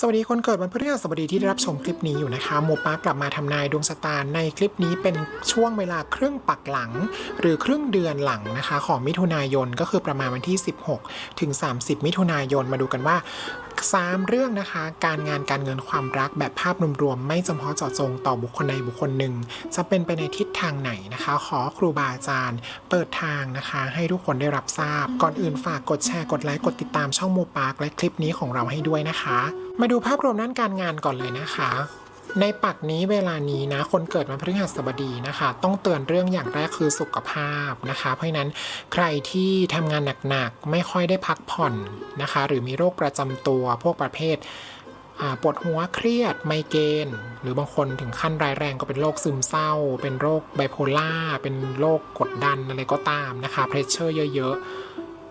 สวัสดีคนเกิดวันพฤหัสบดีที่ได้รับชมคลิปนี้อยู่นะคะโมปากลับมาทำนายดวงชะตาในคลิปนี้เป็นช่วงเวลาครึ่งปักหลัง หรือครึ่งเดือนหลังนะคะ ของมิถุนายนก็คือประมาณวันที่ 16 ถึง 30 มิถุนายนมาดูกันว่า 3 เรื่องนะคะ การงานการเงินความรักแบบภาพรวมๆไม่จำเพาะเจาะจงต่อบุคคลใดบุคคลหนึ่ง จะเป็นไปในทิศทางไหนนะคะ ขอครูบาอาจารย์ เปิดทางนะคะ ให้ทุกคนได้รับทราบ ก่อนอื่นฝากกดแชร์กดไลค์กดติดตามช่องโมปาร์กและคลิปนี้ของเราให้ด้วยนะคะ มาดูภาพรวมด้านการงานก่อนเลยนะคะ ในปักนี้เวลานี้นะ คนเกิดวันพฤหัสบดีนะคะ ต้องเตือนเรื่องอย่างแรกคือสุขภาพนะคะ เพราะนั้นใครที่ทำงานหนักๆ ไม่ค่อยได้พักผ่อนนะคะ หรือมีโรคประจำตัวพวกประเภทปวดหัวเครียดไมเกรนหรือบางคนถึงขั้นร้ายแรงก็เป็นโรคซึมเศร้า เป็นโรคไบโพล่าเป็นโรคกดดันอะไรก็ตามนะคะเพรสเชอร์เยอะๆ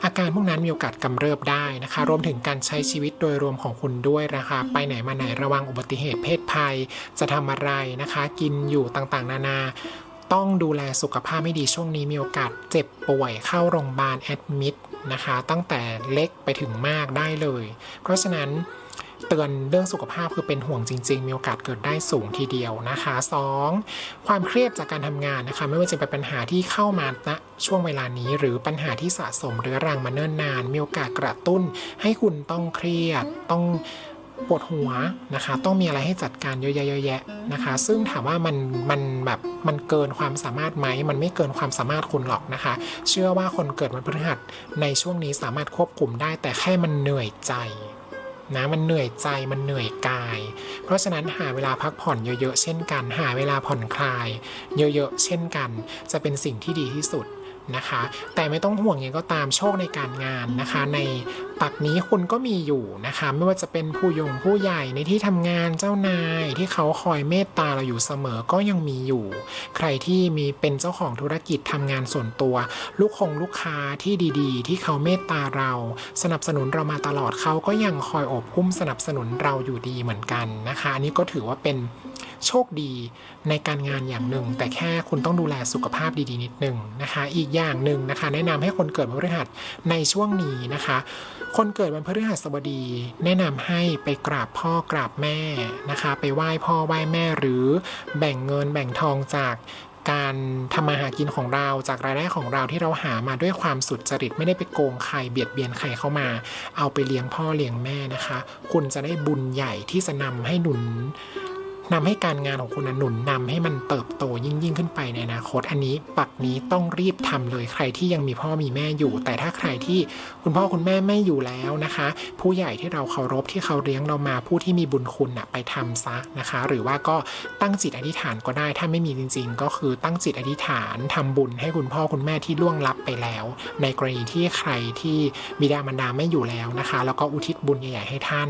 อาการพวกนั้นมีโอกาสกำเริบได้นะคะ รวมถึงการใช้ชีวิตโดยรวมของคุณด้วยนะคะ ไปไหนมาไหนระวังอุบัติเหตุเพศภัย จะทำอะไรนะคะ กินอยู่ต่างๆ นานา ต้องดูแลสุขภาพไม่ดีช่วงนี้มีโอกาสเจ็บป่วยเข้าโรงพยาบาลแอดมิดนะคะ ตั้งแต่เล็กไปถึงมากได้เลย เพราะฉะนั้น เตือนเรื่องสุขภาพคือเป็นห่วงจริง ๆ มีโอกาสเกิดได้สูงทีเดียวนะคะ 2. ความเครียดจากการทำงานนะคะ ไม่ว่าจะเป็นปัญหาที่เข้ามาณช่วงเวลานี้ หรือปัญหาที่สะสมเรื้อรังมาเนิ่นนาน มีโอกาสกระตุ้น ให้คุณต้องเครียดต้องปวดหัวนะคะ ต้องมีอะไรให้จัดการเยอะแยะเยอะแยะนะคะ ซึ่งถามว่ามันมันแบบมันเกินความสามารถไหม มันไม่เกินความสามารถคุณหรอกนะคะ เชื่อว่าคนเกิดวันพฤหัสในช่วงนี้สามารถควบคุมได้แต่แค่มันเหนื่อยใจ นะมันเหนื่อยใจมันเหนื่อยกาย เพราะฉะนั้นหาเวลาพักผ่อนเยอะๆ เช่นกัน หาเวลาผ่อนคลาย เยอะๆ เช่นกัน จะเป็นสิ่งที่ดีที่สุดนะคะ แต่ไม่ต้องห่วงยังไงก็ตามโชคในการงานนะคะ ใน ปักนี้คุณก็มีอยู่นะคะ ไม่ว่าจะเป็นผู้ยงผู้ใหญ่ในที่ทำงานเจ้านายที่เขาคอยเมตตาเราอยู่เสมอก็ยังมีอยู่ ใครที่มีเป็นเจ้าของธุรกิจทำงานส่วนตัว ลูกคงลูกค้าที่ดีๆ ที่เขาเมตตาเรา สนับสนุนเรามาตลอดเขาก็ยังคอยอบอุ้มสนับสนุนเราอยู่ดีเหมือนกันนะคะอันนี้ก็ถือว่าเป็นโชคดีในการงานอย่างหนึ่ง แต่แค่คุณต้องดูแลสุขภาพดีๆ นิดหนึ่งนะคะ อีกอย่างหนึ่งนะคะ แนะนำให้คนเกิดวันพฤหัสในช่วงนี้นะคะคนเกิดวันพฤหัสบดี แนะนำให้ไปกราบพ่อกราบแม่นะคะ ไปไหว้พ่อไหว้แม่หรือแบ่งเงินแบ่งทองจากการทำมาหากินของเราจากรายได้ของเราที่เราหามาด้วยความสุดจริตไม่ได้ไปโกงใครเบียดเบียนใครเข้ามา เอาไปเลี้ยงพ่อเลี้ยงแม่นะคะ คุณจะได้บุญใหญ่ที่จะนำให้หนุน นำให้การงานของคุณน่ะหนุนนำให้มันเติบโตยิ่งยิ่งขึ้นไปในอนาคตอันนี้ปักนี้ต้องรีบทำเลยใครที่ยังมีพ่อมีแม่อยู่ แต่ถ้าใครที่คุณพ่อคุณแม่ไม่อยู่แล้วนะคะ ผู้ใหญ่ที่เราเคารพที่เขาเลี้ยงเรามาผู้ที่มีบุญคุณนะไปทำซะนะคะ หรือว่าก็ตั้งจิตอธิษฐานก็ได้ ถ้าไม่มีจริง ๆ ก็คือตั้งจิตอธิษฐานทำบุญให้คุณพ่อคุณแม่ที่ล่วงลับไปแล้ว ในกรณีที่ใครที่บิดามารดาไม่อยู่แล้วนะคะ แล้วก็อุทิศบุญใหญ่ๆให้ท่าน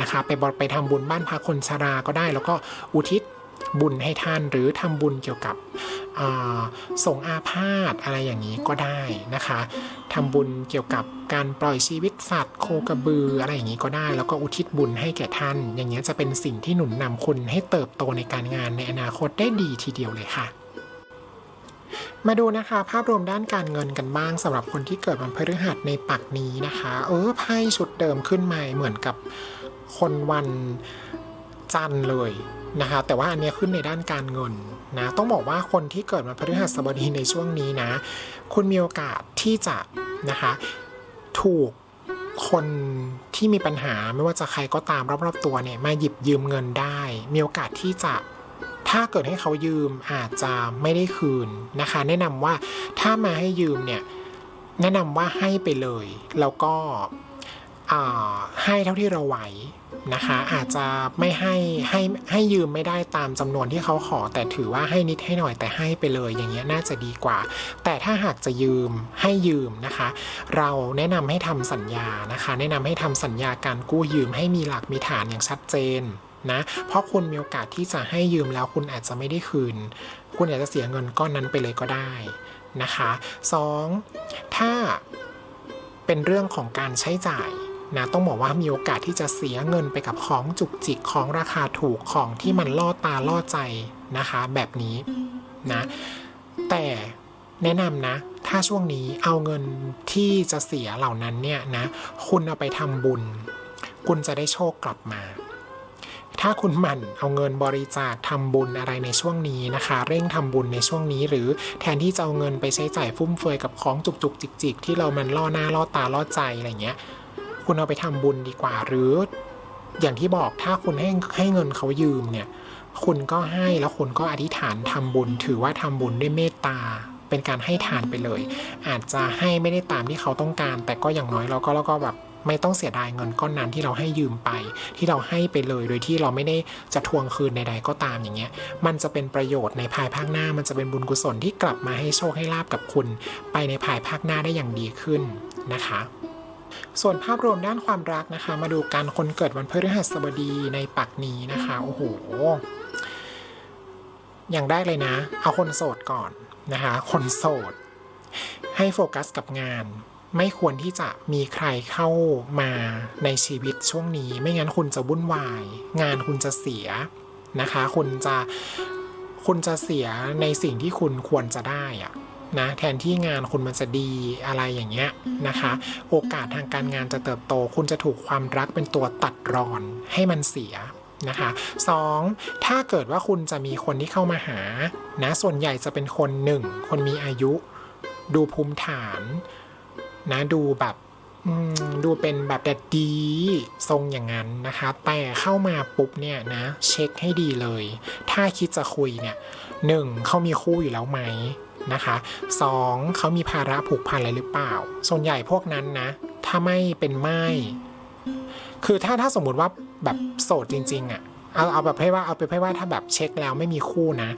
นะคะ ไปบอไปทำบุญบ้านพักคนชราก็ได้แล้วก็อุทิศบุญให้ท่านหรือทำบุญเกี่ยวกับส่งอาพาธอะไรอย่างนี้ก็ได้นะคะทำบุญเกี่ยวกับการปล่อยชีวิตสัตว์ โคกระบืออะไรอย่างนี้ก็ได้ แล้วก็อุทิศบุญให้แก่ท่าน อย่างเงี้ยจะเป็นสิ่งที่หนุนนำคุณให้เติบโตในการงานในอนาคตได้ดีทีเดียวเลยค่ะมาดูนะคะ ภาพรวมด้านการเงินกันบ้างสำหรับคนที่เกิดวันพฤหัสในปักนี้นะคะ เออไพ่ชุดเดิมขึ้นมาเหมือนกับคนวันจันทร์เลย นะคะแต่ว่าอันนี้ขึ้นในด้านการเงินนะต้องบอกว่าคนที่เกิดวันพฤหัสบดีในช่วงนี้นะ คุณมีโอกาสที่จะนะคะถูกคนที่มีปัญหาไม่ว่าจะใครก็ตามรอบๆตัวเนี่ยมาหยิบยืมเงินได้ มีโอกาสที่จะถ้าเกิดให้เขายืมอาจจะไม่ได้คืนนะคะ แนะนำว่าถ้ามาให้ยืมเนี่ยแนะนำว่าให้ไปเลย แล้วก็ ให้เท่าที่เราไหวนะคะ อาจจะไม่ให้ให้ให้ยืมไม่ได้ตามจำนวนที่เขาขอ แต่ถือว่าให้นิดให้หน่อยแต่ให้ไปเลยอย่างเงี้ยน่าจะดีกว่า แต่ถ้าหากจะยืมให้ยืมนะคะ เราแนะนำให้ทำสัญญานะคะ แนะนำให้ทำสัญญาการกู้ยืมให้มีหลักมีฐานอย่างชัดเจนนะเพราะคุณมีโอกาสที่จะให้ยืมแล้วคุณอาจจะไม่ได้คืน คุณอาจจะเสียเงินก้อนนั้นไปเลยก็ได้นะคะสองถ้าเป็นเรื่องของการใช้จ่าย นะต้องบอกว่ามีโอกาสที่จะเสียเงินไปกับของจุกจิกของราคาถูกของที่มันล่อตาล่อใจนะคะ แบบนี้นะแต่แนะนำนะ ถ้าช่วงนี้เอาเงินที่จะเสียเหล่านั้นเนี่ยนะคุณเอาไปทำบุญ คุณจะได้โชคกลับมา ถ้าคุณหมั่นเอาเงินบริจาคทำบุญอะไรในช่วงนี้นะคะ เร่งทำบุญในช่วงนี้ หรือแทนที่จะเอาเงินไปใช้จ่ายฟุ่มเฟือยกับของจุกจุกจิกจิกที่เรามันล่อหน้าล่อตาล่อใจอะไรเงี้ย คุณเอาไปทำบุญดีกว่า หรือ อย่างที่บอกถ้าคุณให้ให้เงินเขายืมเนี่ย คุณก็ให้แล้วคุณก็อธิษฐานทำบุญ ถือว่าทำบุญด้วยเมตตาเป็นการให้ทานไปเลย อาจจะให้ไม่ได้ตามที่เขาต้องการ แต่ก็อย่างน้อยเราก็เราก็แบบไม่ต้องเสียดายเงินก้อนนั้นที่เราให้ยืมไป ที่เราให้ไปเลย โดยที่เราไม่ได้จะทวงคืนใดๆก็ตามอย่างเงี้ย มันจะเป็นประโยชน์ในภายภาคหน้า มันจะเป็นบุญกุศลที่กลับมาให้โชคให้ลาบกับคุณ ไปในภายภาคหน้าได้อย่างดีขึ้นนะคะ ส่วนภาพรวมด้านความรักนะคะ มาดูกันคนเกิดวันพฤหัสบดีในปักนี้นะคะ โอ้โห อย่างแรกเลยนะ เอาคนโสดก่อนนะคะ คนโสด ให้โฟกัสกับงาน ไม่ควรที่จะมีใครเข้ามาในชีวิตช่วงนี้ ไม่งั้นคุณจะวุ่นวาย งานคุณจะเสียนะคะ คุณจะคุณจะเสียในสิ่งที่คุณควรจะได้อะ นะแทนที่งานคุณมันจะดีอะไรอย่างเงี้ยนะคะ โอกาสทางการงานจะเติบโต คุณจะถูกความรักเป็นตัวตัดรอนให้มันเสียนะคะสองถ้าเกิดว่าคุณจะมีคนที่เข้ามาหานะส่วนใหญ่จะเป็นคนหนึ่งคนมีอายุ ดูภูมิฐานนะดูแบบอืมดูเป็นแบบแดดดีทรงอย่างนั้นนะคะ แต่เข้ามาปุ๊บเนี่ยนะ เช็คให้ดีเลย ถ้าคิดจะคุยเนี่ยหนึ่งเขามีคู่อยู่แล้วไหม นะคะสองเขามีภาระผูกพันอะไรหรือเปล่า ส่วนใหญ่พวกนั้นนะ ถ้าไม่เป็นไม่ คือถ้าถ้าสมมุติว่าแบบโสดจริง ๆอะเอาเอาแบบให้ว่าเอาไปให้ว่าถ้าแบบเช็คแล้วไม่มีคู่นะ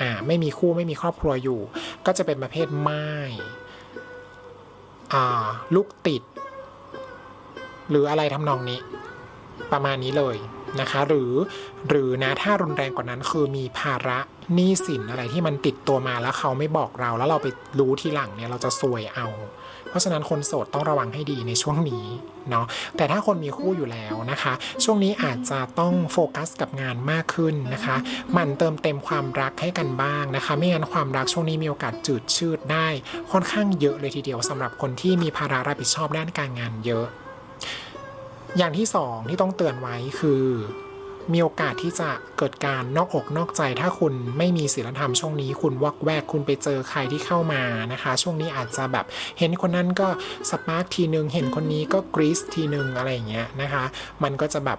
อ่าไม่มีคู่ไม่มีครอบครัวอยู่ ก็จะเป็นประเภทไม้อ่าลูกติด หรืออะไรทำนองนี้ ประมาณนี้เลย นะคะ หรือหรือนะถ้ารุนแรงกว่านั้นคือมีภาระหนี้สินอะไรที่มันติดตัวมาแล้วเขาไม่บอกเรา แล้วเราไปรู้ทีหลังเนี่ยเราจะซวยเอา เพราะฉะนั้นคนโสดต้องระวังให้ดีในช่วงนี้เนาะแต่ถ้าคนมีคู่อยู่แล้วนะคะ ช่วงนี้อาจจะต้องโฟกัสกับงานมากขึ้นนะคะมันเติมเต็มความรักให้กันบ้างนะคะ ไม่งั้นความรักช่วงนี้มีโอกาสจืดชืดได้ ค่อนข้างเยอะเลยทีเดียวสำหรับคนที่มีภาระรับผิดชอบด้านการงานเยอะ อย่างที่สองที่ต้องเตือนไว้คือ มีโอกาสที่จะเกิดการนอกอกนอกใจ ถ้าคุณไม่มีศีลธรรมช่วงนี้ คุณวักแวกคุณไปเจอใครที่เข้ามานะคะ ช่วงนี้อาจจะแบบเห็นคนนั้นก็สปาร์กทีนึง เห็นคนนี้ก็กรีซทีนึงอะไรอย่างเงี้ยนะคะ มันก็จะแบบ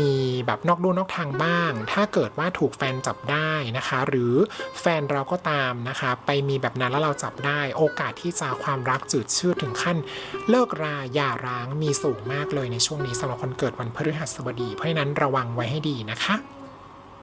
มีแบบนอกดูนอกทางบ้าง ถ้าเกิดว่าถูกแฟนจับได้นะคะ หรือแฟนเราก็ตามนะคะ ไปมีแบบนั้นแล้วเราจับได้ โอกาสที่จะความรักจืดชืดถึงขั้น เลิกราหย่าร้างมีสูงมากเลยในช่วงนี้สำหรับคนเกิดวันพฤหัสบดี เพราะฉะนั้นระวังไว้ให้ดีนะคะ